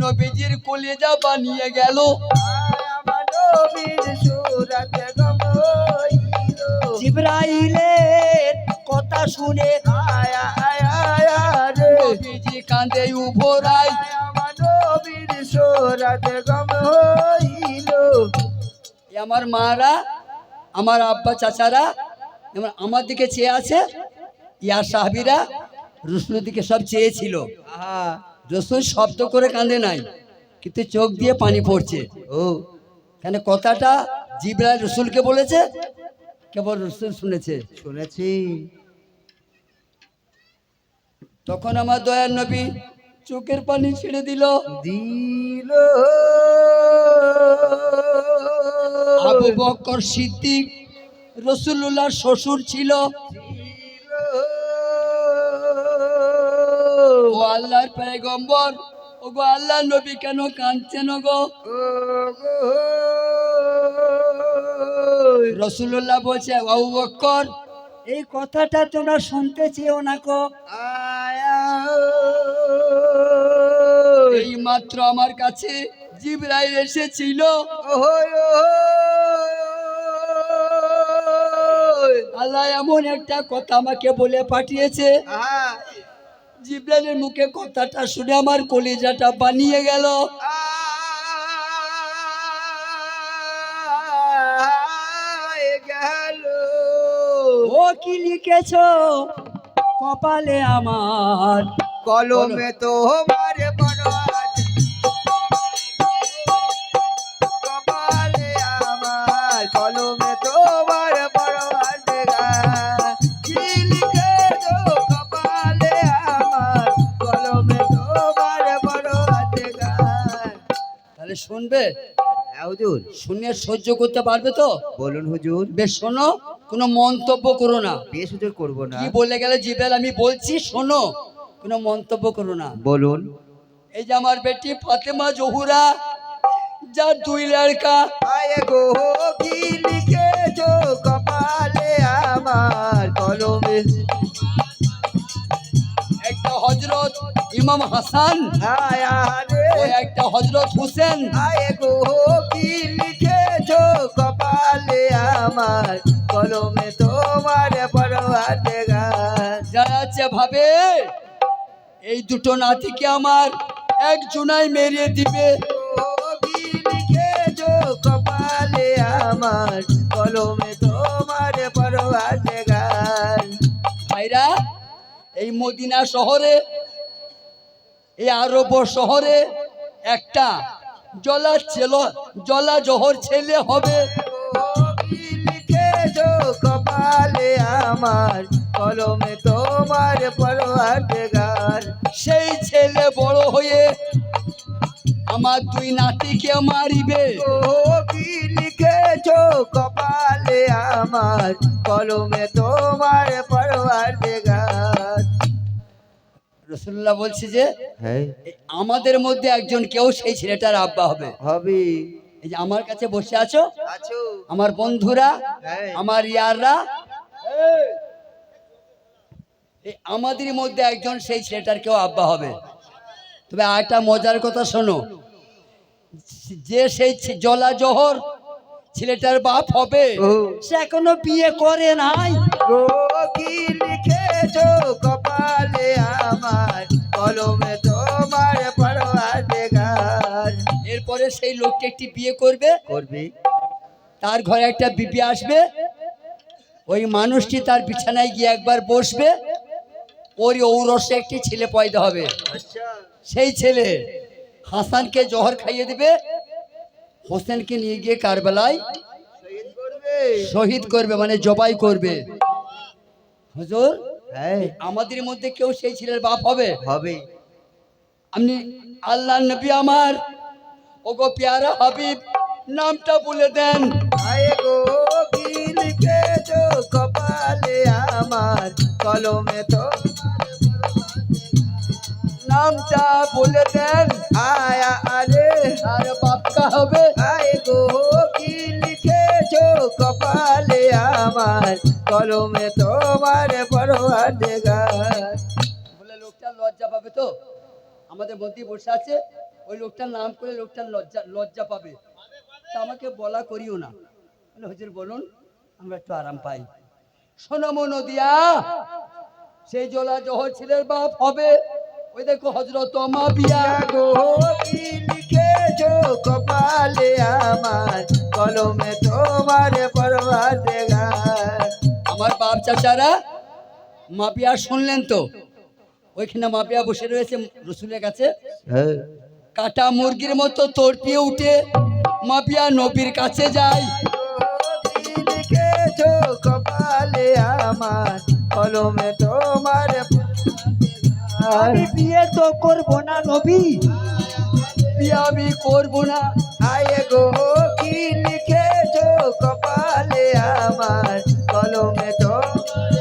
নবীজির কলেজা বানিয়ে গেল। জিব্রাইলের কথা শুনে নবীজি কাঁদে উভরাই। আমার মারা আমার আব্বা চাচারা যেমন আমার দিকে চেয়ে আছে ইয়া সাহাবিরা রসুলের দিকে সব চেয়েছিল। আহা। রসুল শব্দ করে কাঁদে নাই কিন্তু চোখ দিয়ে পানি পড়ছে। ও কেন কথাটা জিব্রাইল রসুলকে বলেছে? কেবল রসুল শুনেছে। শুনেছি। তখন আমার দয়ার নবী চোখের পানি ছেড়ে দিল। দিল। আবু বকর সিদ্দিক রসুল্লাহ শ্বশুর ছিল। ও আল্লাহর পেগম্বর ও গো আল্লাহ নবী কেন কাঁদছেন গো রসুল্লাহ বলছে আবু বকর এই কথাটা তোমরা শুনতে চেয়েও না গো। এই মাত্র আমার কাছে জিব্রাইল এসেছিল। আল্লাহ এমন একটা কথা আমাকে বলে পাঠিয়েছে। জিব্রাইলের মুখে কথাটা শুনে আমার কলিজাটা বানিয়ে গেল। ও কি লিখেছ? কপালে আমার কলমে তোমার শুনবে? হুজুর। শুনে সহ্য করতে পারবে তো? বলুন হুজুর। বেশ শোনো কোনো মন্তব্য করো না। বেশ হুজুর করব না। কি বলে গেলে জিব্রাইল আমি বলছি শোনো কোনো মন্তব্য করো না। বলুন। এই যে আমার বেটি ফাতেমা জহুরা যার দুই লড়কা। আয়ে গো কি লিখেছো কপালে আমার কলমে। হজরত ইমাম হাসান। রে একটা হজরত হুসেন। কি লিখেছো কপালে আমার? কলমে তোমার পরওয়াতে গান যারা আছে ভাবে এই দুটো নাতিকে আমার এক জুনাই মেরিয়ে দিবে। কপালে আমার? কলমে তোমার গান ভাইরা এই মদিনা শহরে, এই আরব শহরে একটা জলা ছেল, জলা জহর ছেলে হবে। কপালে আমার কলমে তোমার পরওয়াতে সেই ছেলে বড় হয়ে আমার দুই নাতিকে মারিবে। ও কি লিখেছো কপালে আমার? কলমে তোমার গান রসুল্লাহ বলছে যে হ্যাঁ। আমাদের মধ্যে একজন কেউ সেই ছেলেটার আব্বা হবে। হবে। এই যে আমার কাছে বসে আছো? আমার বন্ধুরা হ্যাঁ। আমার ইয়াররা। এই আমাদের মধ্যে একজন সেই ছেলেটার কেউ আব্বা হবে। তবে একটা মজার কথা শোনো। যে সেই জলা জহর ছেলেটার বাপ হবে। সে এখনও বিয়ে করে নাই। কি লিখেছো কপালে আমার কলমে তোমার গান। এরপরে সেই লোকটি একটি বিয়ে করবে। করবে। তার ঘরে একটা বিবি আসবে। ওই মানুষটি তার বিছানায় গিয়ে একবার বসবে। ওর ঔরসে একটি ছেলে পয়দা হবে। আচ্ছা। সেই ছেলে হাসানকে জহর খাইয়ে দিবে। হোসেনকে নিয়ে গিয়ে কারবেলায় শহীদ করবে শহীদ করবে মানে জবাই করবে। হুজুর হ্যাঁ। আমাদের মধ্যে কেউ সেই ছেলের বাপ হবে? হবে। আপনি আল্লাহ নবী আমার ওগো পেয়ারা হাবিব নামটা বলে দেন। কপালে আমার কলমে তো নামটা বলে দেন। আমার কলমে তোমার বলে লোকটা লজ্জা পাবে তো? আমাদের মধ্যেই বসে আছে, ওই লোকটার নাম করে লোকটার লজ্জা লজ্জা পাবে। তা আমাকে বলা করিও না। হুজুর, বলুন, আমরা একটু আরাম পাই। সোনামো নদিয়া সেই জোলা জহর ছেলের বাপ হবে। ওই দেখো হজরত মা বিয়া গো লিখেছো কপালে আমার। কলমে তোমার আমার বাপ চাচারা মাপিয়া শুনলেন তো? ওইখানে মাপিয়া বসে রয়েছে রসুলের কাছে। হ্যাঁ। কাটা মুরগির মতো তড়পিয়ে উঠে মাপিয়া নবীর কাছে যায়। কপালে আমার কলমে তোমার আমি বিয়ে তো করব না নবী। বিয়ে আমি করব না। আয়ে গো লিখেছো কপালে আমার কলমে তোমার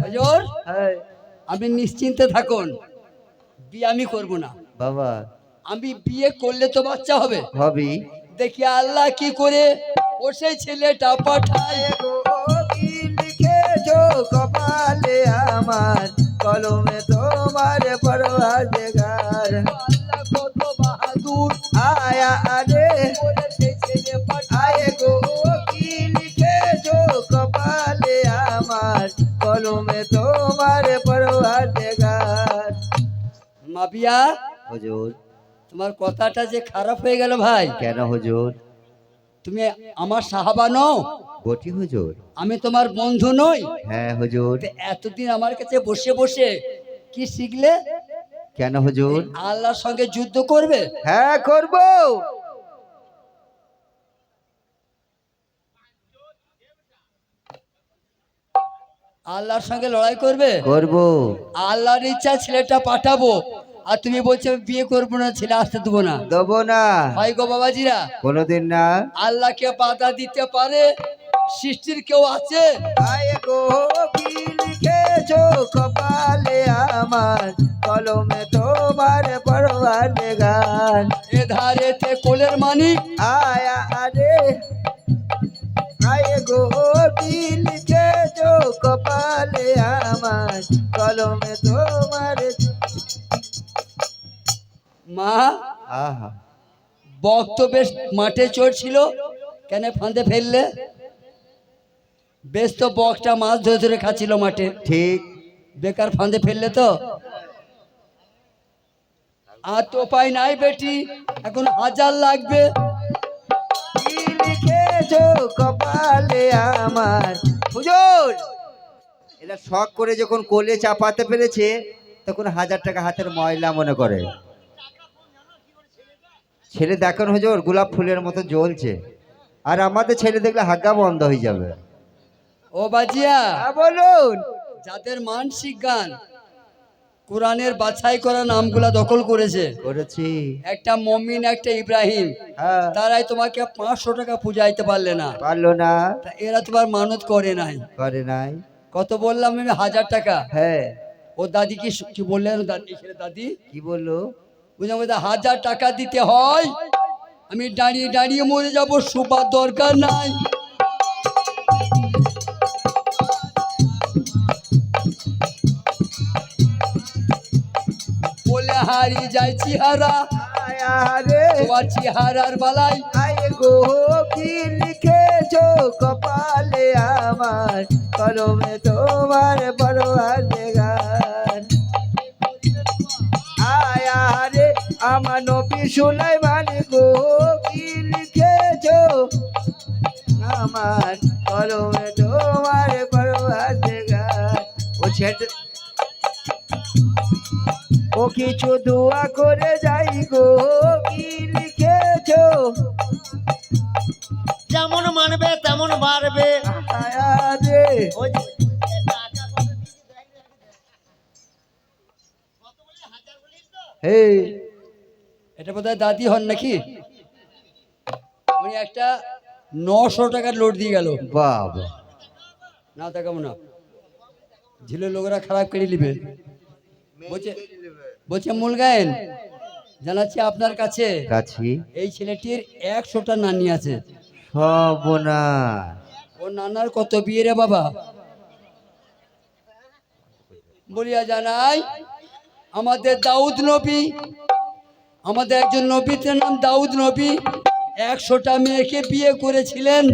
হজর হ্যাঁ। আপনি নিশ্চিন্তে থাকুন বিয়ে আমি করব না। বাবা। আমি বিয়ে করলে তো বাচ্চা হবে। হবি। দেখি আল্লাহ কি করে ও সেই ছেলেটা পাঠায়। লিখেছো কপালে আমার কলমে তোমার পরবার আরে আয়ে গো কি লিখেছো কপালে আমার কলমে তোমার দেগার হুজুর তোমার কথাটা যে খারাপ হয়ে গেল ভাই কেন হুজুর তুমি আমার সাহাবা নও বটি হুজুর আমি তোমার বন্ধু নই হ্যাঁ হুজুর এতদিন আমার কাছে বসে বসে কি শিখলে কেন হুজুর? আল্লাহর সঙ্গে যুদ্ধ করবে? হ্যাঁ করব। আল্লাহর সঙ্গে লড়াই করবে? করব। আল্লাহর ইচ্ছা ছেলেটা পাঠাবো। আর তুমি বলছো বিয়ে করব না ছেলে আসতে দেবো না। দেবো না। ভাই গো বাবাজিরা। কোনোদিন না। আল্লাহকে বাধা দিতে পারে সৃষ্টির কেউ আছে? ভাই গো লিখেছো কপালে আমার কলমে তোমার পরবার দেগার এ ধারেতে কোলের মানিক আয়া আরে আয়ে গো কি লিখেছো কপালে আমার কলমে তোমার মা আহা। বক্ত বেশ মাঠে চড়ছিল। কেন ফাঁদে ফেললে? বেশ তো বকটা মাছ ধরে ধরে খাচ্ছিল মাঠে। ঠিক। বেকার ফাঁদে ফেললে তো। আর তো উপায় নাই বেটি এখন হাজার লাগবে। কপালে আমার? হুজুর! এটা শখ করে যখন কোলে চাপাতে পেরেছে তখন হাজার টাকা হাতের ময়লা মনে করে। ছেলে দেখুন হুজুর গোলাপ ফুলের মতো জ্বলছে। আর আমাদের ছেলে দেখলে হাগা বন্ধ হয়ে যাবে। ও বাজিয়া। হ্যাঁ বলুন। যাদের মানসিক গান কোরআনের বাছাই করা নামগুলা দখল করেছে। করেছি। একটা মমিন একটা ইব্রাহিম হ্যাঁ। তারাই তোমাকে পাঁচশো টাকা পূজাইতে পারলে না। পারল না। এরা তোমার মানত করে নাই। করে নাই। কত বললাম আমি? হাজার টাকা। হ্যাঁ। ও দাদি কি কি বললেন দাদি? দাদি? কি বলল? বুঝলাম হাজার টাকা দিতে হয়। আমি দাঁড়িয়ে দাঁড়িয়ে মরে যাব সুপার দরকার নাই। হারিয়ে যায় চেহারা। রে তোমার চেহারার বালাই আয়ে গো কি লিখেছো কপালে আমার? কলমে তোমার পরবার দেগার আয়া রে আমার নবী সুলাইমান গো কি লিখেছো? আমার কলমে তোমার পরবার দেগার ও ছেট ও কিছু দোয়া করে যাই গো কি লিখেছো? যেমন মানবে তেমন বাড়বে। এটা বোধহয় দাদি হন নাকি? উনি একটা নশো টাকার লোড দিয়ে গেল। বাবা। না তাকাবো না। ঝিলের লোকেরা খারাপ করে নিবে। বলছে বলছে মূল গায়েন জানাচ্ছি আপনার কাছে। কাছি। এই ছেলেটির একশোটা নানি আছে। সর্বনাশ। ও নানার কত বিয়ে রে বাবা? বলিয়া জানাই আমাদের দাউদ নবী আমাদের একজন নবীর নাম দাউদ নবী। একশোটা মেয়েকে বিয়ে করেছিলেন।